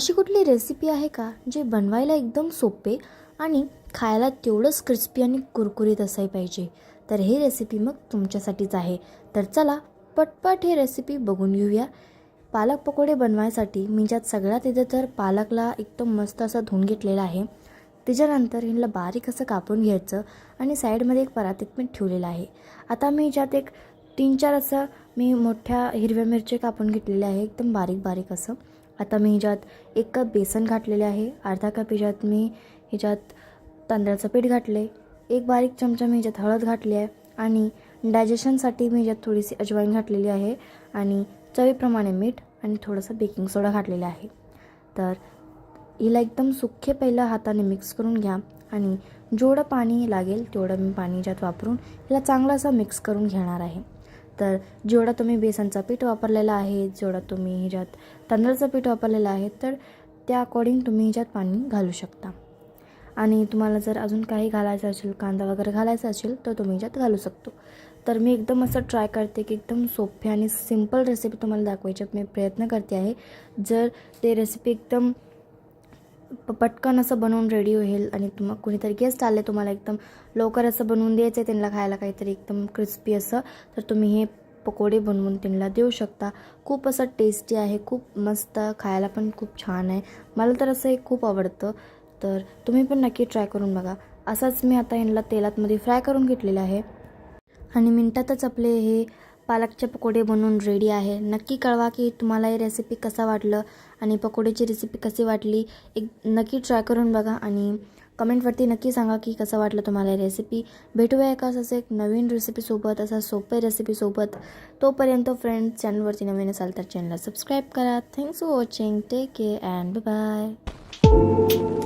अशी कुठली रेसिपी आहे का जे बनवायला एकदम सोपे आणि खायला तेवढंच क्रिस्पी आणि कुरकुरीत असायला पाहिजे? तर ही रेसिपी मग तुमच्यासाठीच आहे. तर चला पटपट ही रेसिपी बघून घेऊया. पालक पकोडे बनवायसाठी मी ज्यात सगळ्यात इथं तर पालकला एकदम मस्त असं धुवून घेतलेला आहे. त्याच्यानंतर ह्याला बारीक असं कापून घ्यायचं आणि साईडमध्ये एक परातीत मी ठेवलेलं आहे. आता मी ज्यात एक तीन चार असं मी मोठ्या हिरव्या मिरच्या कापून घेतलेल्या आहे एकदम बारीक बारीक असं. आता मी ह्याच्यात एक कप बेसन घातलेले आहे अर्धा कप ह्याच्यात मी ह्याच्यात तांदळाचं पीठ घातले एक बारीक चमचा मी ह्याच्यात हळद घातली आहे आणि डायजेशनसाठी मी ह्याच्यात थोडीशी अजवाईन घातलेली आहे आणि चवीप्रमाणे मीठ आणि थोडंसं बेकिंग सोडा घातलेला आहे. तर हिला एकदम सुखे पहिलं हाताने मिक्स करून घ्या आणि जेवढं पाणी लागेल तेवढं मी पाणी ज्यात वापरून हिला चांगलं असं मिक्स करून घेणार आहे. तर जेवढा तुम्ही बेसनचं पीठ वापरलेलं आहे जेवढा तुम्ही ह्याच्यात तांदळाचं पीठ वापरलेलं आहे तर त्या अकॉर्डिंग तुम्ही ह्याच्यात पाणी घालू शकता. आणि तुम्हाला जर अजून काही घालायचं असेल कांदा वगैरे घालायचा असेल तर तुम्ही ह्याच्यात घालू शकतो. तर मी एकदम असं ट्राय करते की एकदम सोपी आणि सिंपल रेसिपी तुम्हाला दाखवायच्यात मी प्रयत्न करते आहे. जर ते रेसिपी एकदम पटकन असं बनवून रेडी होईल आणि तुम कुणीतरी गेस्ट आले तुम्हाला एकदम लवकर असं बनवून द्यायचं आहे त्यांना खायला काहीतरी एकदम क्रिस्पी असं तर तुम्ही हे पकोडे बनवून त्यांना देऊ शकता. खूप असं टेस्टी आहे खूप मस्त खायला पण खूप छान आहे. मला तर असं हे खूप आवडतं. तर तुम्ही पण नक्की ट्राय करून बघा. असंच मी आता यांना तेलातमध्ये फ्राय करून घेतलेलं आहे. आणि मिनटातच आपले हे पालकचे पकोडे बनवून रेडी आहे. नक्की कळवा की तुम्हाला ही रेसिपी कसा वाटलं आणि पकोडेची रेसिपी कशी वाटली. एक नक्की ट्राय करून बघा आणि कमेंटवरती नक्की सांगा की कसं वाटलं तुम्हाला ही रेसिपी भेटूया एका असं एक नवीन रेसिपीसोबत असा सोपे रेसिपीसोबत तोपर्यंत फ्रेंड्स चॅनलवरती नवीन असाल तर चॅनलला सबस्क्राईब करा. Thanks for watching take care and bye